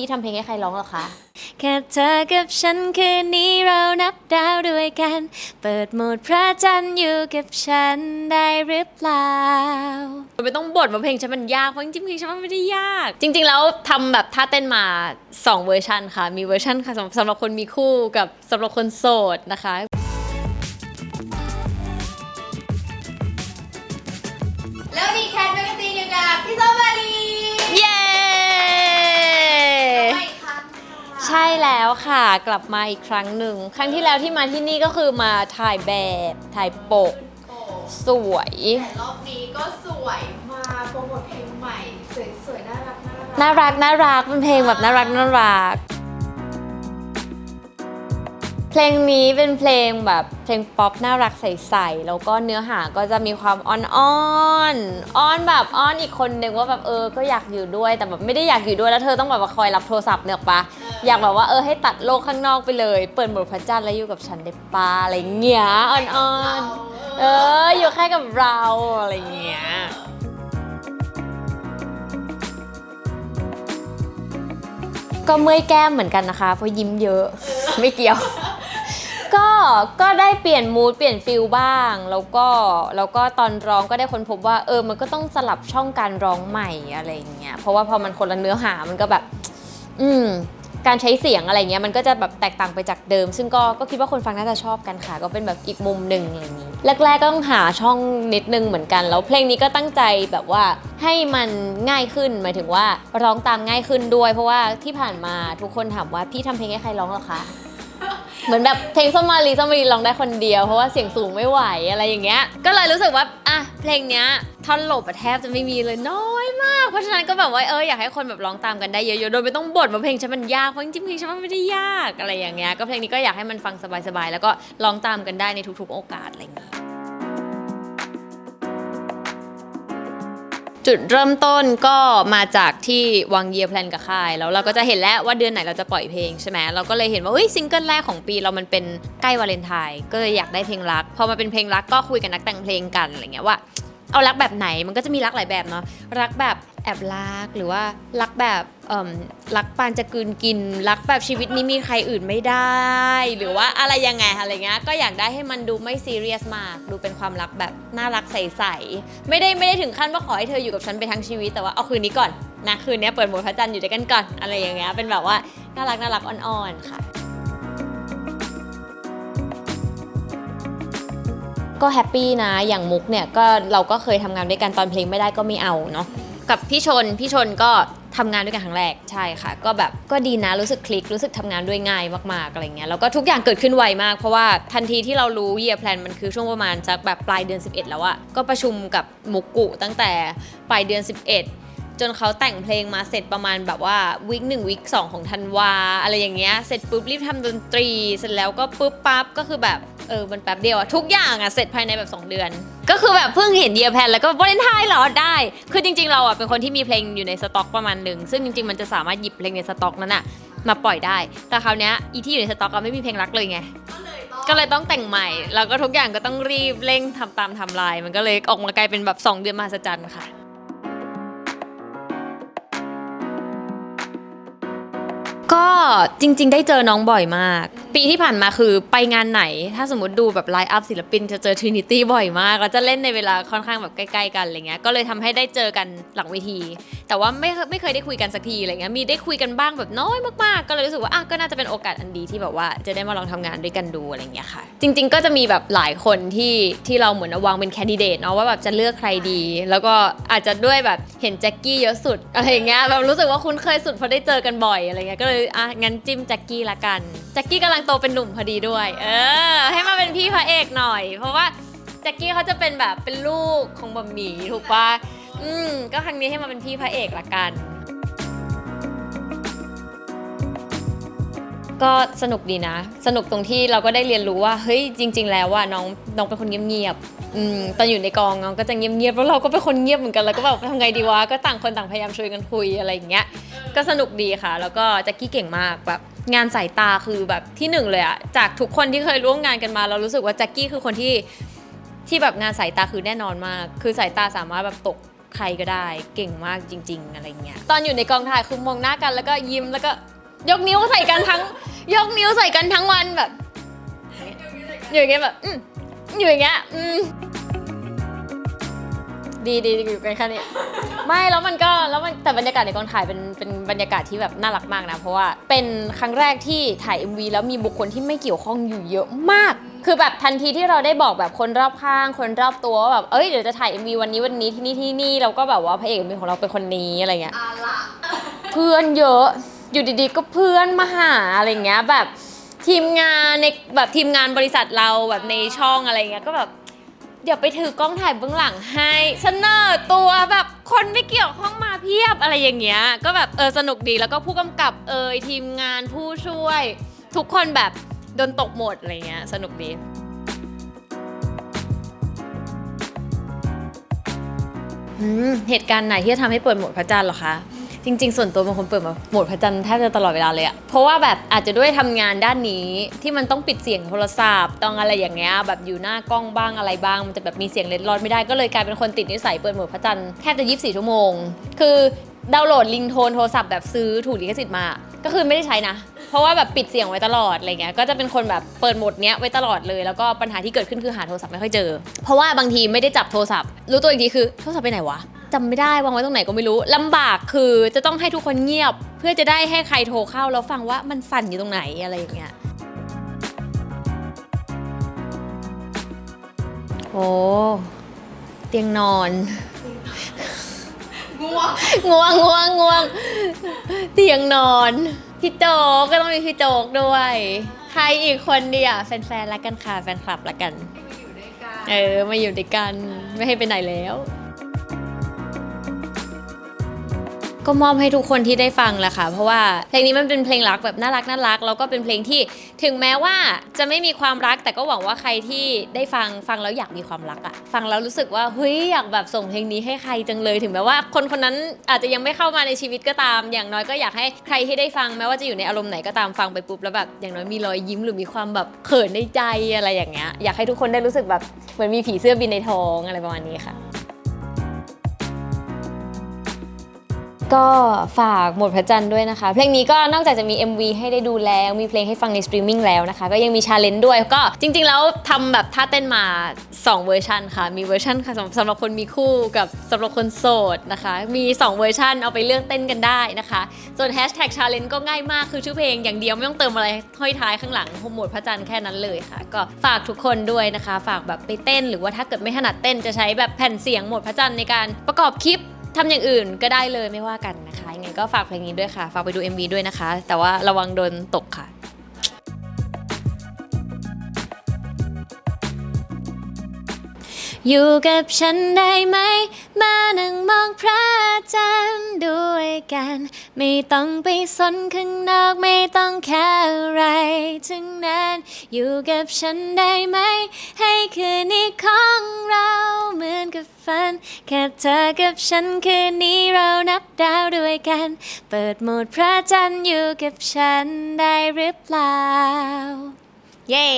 พี่ทำเพลงให้ใครร้องเหรอคะ แค่เธอกับฉันคืนนี้เรานับดาวด้วยกัน เปิดโหมดพระจันทร์อยู่กับฉันได้หรือเปล่าไม่ต้องบ่นว่าเพลงฉันมันยากเพราะจริงๆเพลงฉันมันไม่ได้ยาก จริง ๆ แล้วทำแบบท่าเต้นมา 2 เวอร์ชันค่ะ มีเวอร์ชันค่ะสำสำหรับคนมีคู่กับสำหรับคนโสดนะคะ แล้วค่ะกลับมาอีกครั้งหนึ่ง ครั้งที่แล้วที่มาที่นี่ก็คือมาถ่ายแบบถ่ายปกโอ้สวย แต่รอบนี้ก็สวยมาโปรโมทเพลงใหม่ สวยๆน่ารักน่ารักน่ารักน่ารักเป็นเพลงแบบน่ารักน่ารัก เพลงนี้เป็นเพลงแบบเพลงป๊อปน่ารักใสๆแล้วก็เนื้อหาก็จะมีความอ่อนอ้อนๆอ้อนแบบอ้อนอีกคนนึงว่าแบบเออก็อยากอยู่ด้วยแต่แบบไม่ได้อยากอยู่ด้วยแล้วเธอต้องแบบว่าคอยรับโทรศัพท์เนี่ยหรอกปะอ ยากแบบว่าเออให้ตัดโลกข้างนอกไปเลย เปิดโหมดพระจันทร์แล้วอยู่กับฉันได้ปะอะไรเงี้ยอ่อนๆเอออยู่แค่กับเราอะไรเงี้ยก็เมื่อยแก้มเหมือนกันนะคะ เพราะยิ้มเยอะไม่เกี่ยว ก็ก็ได้เปลี่ยนมูดเปลี่ยนฟิลบ้าง แล้วก็แล้วก็ตอนร้องก็ได้ค้นพบว่าเออมันก็ต้องสลับช่องการร้องใหม่อะไรอย่างเงี้ยเพราะว่าพอมันคนละเนื้อหามันก็แบบ อืม การใช้เสียงอะไรเงี้ยมันก็จะแบบแตกต่างไปจากเดิม ซึ่งก็ก็คิดว่าคนฟังน่าจะชอบกันค่ะ ก็เป็นแบบอีกมุมหนึ่งอะไรนี้แรกๆก็ต้องหาช่องนิดนึงเหมือนกัน แล้วเพลงนี้ก็ตั้งใจแบบว่าให้มันง่ายขึ้นหมายถึงว่าร้องตามง่ายขึ้นด้วย เพราะว่าที่ผ่านมาทุกคนถามว่าพี่ทำเพลงให้ใครร้องหรอคะเหมือนแบบเพลงสมมารีส้มมารีร้องได้คนเดียวเพราะว่าเสียงสูงไม่ไหวอะไรอย่างเงี้ย ก็เลยรู้สึกว่าอะเพลงเนี้ย ท่อนหลบอะแทบจะไม่มีเลยน้อยมาก เพราะฉะนั้นก็แบบว่าเอออยากให้คนแบบร้องตามกันได้เยอะๆโดยไม่ต้องบ่นว่าเพลงฉันมันยากเพราะจริงๆเพลงฉันมันไม่ได้ยากอะไรอย่างเงี้ยก็เพลงนี้ก็อยากให้มันฟังสบายๆแล้วก็ร้องตามกันได้ในทุกๆ โอกาสอะไรอย่างเงี้ย จุดเริ่มต้นก็มาจากที่วางเยียร์แพลนกับค่าย แล้วเราก็จะเห็นแล้วว่าเดือนไหนเราจะปล่อยเพลงใช่ไหมเราก็เลยเห็นว่าเฮ้ยซิงเกิลแรกของปีเรามันเป็นใกล้วาเลนไทน์ก็เลยอยากได้เพลงรักพอมาเป็นเพลงรักก็คุยกับนักแต่งเพลงกันอะไรเงี้ยว่า เอารักแบบไหนมันก็จะมีรักหลายแบบเนาะรักแบบแอบรักหรือว่ารักแบบเอ่มรักปานจะกลืนกิน รักแบบชีวิตนี้มีใครอื่นไม่ได้ หรือว่าอะไรยังไงอะไรเงี้ยก็อยากได้ให้มันดูไม่ซีเรียสมาก ดูเป็นความรักแบบน่ารักใสๆไม่ได้ไม่ได้ถึงขั้นว่าขอให้เธออยู่กับฉันไปทั้งชีวิตแต่ว่าเอาคืนนี้ก่อนนะคืนนี้เปิดโหมดพระจันทร์อยู่ด้วยกันก่อนอะไรอย่างเงี้ยเป็นแบบว่าน่ารักน่ารักอ่อนๆค่ะ ก็แฮปปี้นะอย่างมุกเนี่ยก็เราก็เคยทำงานด้วยกันตอนเพลงไม่ได้ก็ไม่เอาเนาะกับพี่ชนพี่ชนก็ทำงานด้วยกันครั้งแรกใช่ค่ะ ก็แบบก็ดีนะรู้สึกคลิกรู้สึกทำงานด้วยง่ายมากๆอะไรเงี้ยแล้วก็ทุกอย่างเกิดขึ้นไวมากเพราะว่าทันทีที่เรารู้เยียร์แพลนมันคือช่วงประมาณจากแบบปลายเดือน 11 แล้วอะก็ประชุมกับมุกกุตั้งแต่ปลายเดือน 11 จนเขาแต่งเพลงมาเสร็จประมาณแบบว่าวิกหนึ่งวิกสองของธันวาอะไรอย่างเงี้ยเสร็จปุ๊บรีบทำดนตรี เสร็จแล้วก็ปุ๊บปั๊บก็คือแบบ เออมันแป๊บเดียวอะทุกอย่างอะเสร็จภายในแบบ 2 เดือน ก็คือแบบเพิ่งเห็นเดียแพนแล้วก็วาเลนไทน์เหรอได้ คือจริงๆ เราอะเป็นคนที่มีเพลงอยู่ในสต็อกประมาณหนึ่งซึ่งจริงๆมันจะสามารถหยิบเพลงในสต็อกนั้นอะมาปล่อยได้ แต่คราวเนี้ยอีที่อยู่ในสต็อกอะไม่มีเพลงรักเลยไง ก็เลยต้องแต่งใหม่ แล้วก็ทุกอย่างก็ต้องรีบเร่งทำตามไทำลาย มันก็เลยออกมากลายเป็นแบบ 2 เดือนมหัศจรรย์ค่ะ ก็จริง ๆ ได้เจอน้องบ่อยมากปีที่ผ่านมาคือไปงานไหน ถ้าสมมติดูแบบไลฟ์อัพศิลปิน จะเจอ Trinity บ่อยมากแล้วจะเล่นในเวลาค่อนข้างแบบใกล้ๆกันอะไรเงี้ย ก็เลยทำให้ได้เจอกันหลังเวที แต่ว่าไม่ไม่เคยได้คุยกันสักทีอะไรเงี้ย มีได้คุยกันบ้างแบบน้อยมากๆ ก็เลยรู้สึกว่าอะก็น่าจะเป็นโอกาสอันดีที่แบบว่าจะได้มาลองทำงานด้วยกันดูอะไรเงี้ยค่ะ จริง ๆ ก็จะมีแบบหลายคนที่ที่เราเหมือนวางเป็นแคนดิเดตเนาะว่าแบบจะเลือกใครดี แล้วก็อาจจะด้วยแบบเห็นแจ็คกี้เยอะสุดอะไรเงี้ยแบบรู้สึกว่าคุ้นเคยสุดเพราะได้เจอกันบ่อยอะไรเงี้ย ก็เลยอะงั้นจิ้มแจ็คกี้ละกัน แจ็คกี้กำลังโตเป็นหนุ่มพอดีด้วย เออ ให้มาเป็นพี่พระเอกหน่อย เพราะว่าแจ็คกี้เขาจะเป็นแบบเป็นลูกของบัมหมี่ถูกปะอืมก็ครั้งนี้ให้มาเป็นพี่พระเอกละกัน ก็สนุกดีนะ สนุกตรงที่เราก็ได้เรียนรู้ว่าเฮ้ยจริง ๆ แล้วว่าน้องน้องเป็นคนเงียบๆอืมตอนอยู่ในกองน้องก็จะเงียบๆแล้วเราก็เป็นคนเงียบเหมือนกันแล้วก็แบบทำไงดีวะก็ต่างคนต่างพยายามช่วยกันคุยอะไรอย่างเงี้ยก็สนุกดีค่ะ แล้วก็แจ็คกี้เก่งมากแบบ งานสายตาคือแบบที่หนึ่งเลยอะจากทุกคนที่เคยร่วมงานกันมา เรารู้สึกว่าแจ็คกี้คือคนที่ที่แบบงานสายตาคือแน่นอนมาก คือสายตาสามารถแบบตกใครก็ได้เก่งมากจริง ๆ อะไรเงี้ยตอนอยู่ในกองถ่ายคือมองหน้ากันแล้วก็ยิ้มแล้วก็ยกนิ้วใส่กันทั้ง ยกนิ้วใส่กันทั้งวันแบบ อยู่อย่างเงี้ยแบบอืมอยู่อย่างเงี้ยอืม ดีดีดีอยู่กันแค่นี้ ไม่แล้วมันก็แล้วมันแต่บรรยากาศในกองถ่ายเป็นเป็นบรรยากาศที่แบบน่ารักมากนะ เพราะว่าเป็นครั้งแรกที่ถ่าย MV แล้วมีบุคคลที่ไม่เกี่ยวข้องอยู่เยอะมาก คือแบบทันทีที่เราได้บอกแบบคนรอบข้าง คนรอบตัวว่าแบบเอ้ยเดี๋ยวจะถ่าย MV วันนี้วันนี้ที่นี่ที่นี่เราก็แบบว่าพระเอก MV ของเราเป็นคนนี้อะไรเงี้ยอาละเพื่อนเยอะอยู่ดีๆ ก็เพื่อนมาหาอะไรเงี้ยแบบทีมงานในแบบทีมงานบริษัทเราแบบในช่องอะไรเงี้ยก็แบบ เดี๋ยวไปถือกล้องถ่ายเบื้องหลังให้เสนอตัวแบบคนไม่เกี่ยวข้องมาเพียบอะไรอย่างเงี้ย ก็แบบเออสนุกดีแล้วก็ผู้กำกับเอยทีมงานผู้ช่วย ทุกคนแบบโดนตกหมดอะไรเงี้ยสนุกดี อืมเหตุการณ์ไหนที่จะทำให้เปิดหมดพระจันทร์เหรอคะ จริง ๆ ส่วนตัวเป็นคนเปิดโหมดพระจันทร์แทบจะตลอดเวลาเลยอะเพราะว่าแบบอาจจะด้วยทำงานด้านนี้ที่มันต้องปิดเสียงโทรศัพท์ต้องอะไรอย่างเงี้ยแบบอยู่หน้ากล้องบ้างอะไรบ้างมันจะแบบมีเสียงเล็ดลอดไม่ได้ก็เลยกลายเป็นคนติดนิสัยเปิดโหมดพระจันทร์แทบจะ24ชั่วโมง คือดาวน์โหลดลิงโทนโทรศัพท์แบบซื้อถูกลิขสิทธิ์มา ก็คือไม่ได้ใช้นะ เพราะว่าแบบปิดเสียงไว้ตลอดอะไรเงี้ย ก็จะเป็นคนแบบเปิดโหมดเนี้ยไว้ตลอดเลย แล้วก็ปัญหาที่เกิดขึ้นคือหาโทรศัพท์ไม่ค่อยเจอ เพราะว่าบางทีไม่ได้จับโทรศัพท์ รู้ตัวอีกทีคือโทรศัพท์ไปไหนวะ จำไม่ได้วางไว้ตรงไหนก็ไม่รู้ลำบากคือจะต้องให้ทุกคนเงียบ เพื่อจะได้ให้ใครโทรเข้าแล้วฟังว่ามันสั่นอยู่ตรงไหนอะไรอย่างเงี้ยโอ้เตียงนอนง่วงง่วงง่วงง่วงเตียงนอนพี่โจ๊กก็ต้องมีพี่โจ๊กด้วย ใครอีกคนเดียแฟนๆละกันค่ะแฟนคลับละกันที่มาอยู่ด้วยกัน เออมาอยู่ด้วยกันไม่ให้ไปไหนแล้ว ก็มอบให้ทุกคนที่ได้ฟังแหละค่ะ เพราะว่าเพลงนี้มันเป็นเพลงรักแบบน่ารักน่ารักแล้วก็เป็นเพลงที่ถึงแม้ว่าจะไม่มีความรักแต่ก็หวังว่าใครที่ได้ฟังฟังแล้วอยากมีความรักอะฟังแล้วรู้สึกว่าเฮ้ยอยากแบบส่งเพลงนี้ให้ใครจังเลย ถึงแม้ว่าคนคนนั้นอาจจะยังไม่เข้ามาในชีวิตก็ตาม อย่างน้อยก็อยากให้ใครที่ได้ฟังแม้ว่าจะอยู่ในอารมณ์ไหนก็ตามฟังไปปุ๊บแล้วแบบอย่างน้อยมีรอยยิ้มหรือมีความแบบเขินในใจอะไรอย่างเงี้ยอยากให้ทุกคนได้รู้สึกแบบเหมือนมีผีเสื้อบินในท้องอะไรประมาณนี้ค่ะ ก็ฝากหมดพระจันทร์ด้วยนะคะ เพลงนี้ก็นอกจากจะมี MV ให้ได้ดูแล้ว มีเพลงให้ฟังในสตรีมมิ่งแล้วนะคะ ก็ยังมีชาเลนจ์ด้วย ก็จริง ๆ แล้วทำแบบท่าเต้นมา 2 เวอร์ชันค่ะ มีเวอร์ชันค่ะสำสำหรับคนมีคู่กับสำหรับคนโสดนะคะ มี 2 เวอร์ชันเอาไปเลือกเต้นกันได้นะคะ ส่วนแฮชแท็กชาเลนจ์ก็ง่ายมากคือชื่อเพลงอย่างเดียวไม่ต้องเติมอะไรห้อยท้ายข้างหลังหมดพระจันทร์แค่นั้นเลยค่ะ ก็ฝากทุกคนด้วยนะคะ ฝากแบบไปเต้น หรือว่าถ้าเกิดไม่ถนัดเต้นจะใช้แบบแผ่นเสียงหมดพระจันทร์ในการประกอบคลิป ทำอย่างอื่นก็ได้เลยไม่ว่ากันนะคะยังไงก็ฝากเพลงนี้ด้วยค่ะ ฝากไปดู MV ด้วยนะคะ แต่ว่าระวังโดนตกค่ะอยู่กับฉันได้ไหม มานั่งมองพระจันทร์ กัน ไม่ต้องไปสนข้างนอกไม่ต้องแค่อะไรทั้งนั้น อยู่กับฉันได้ไหม ให้คืนนี้ของเราเหมือนกับฝัน แค่เธอกับฉันคืนนี้เรานับดาวด้วยกัน เปิดโหมดพระจันทร์อยู่กับฉันได้หรือเปล่า เย้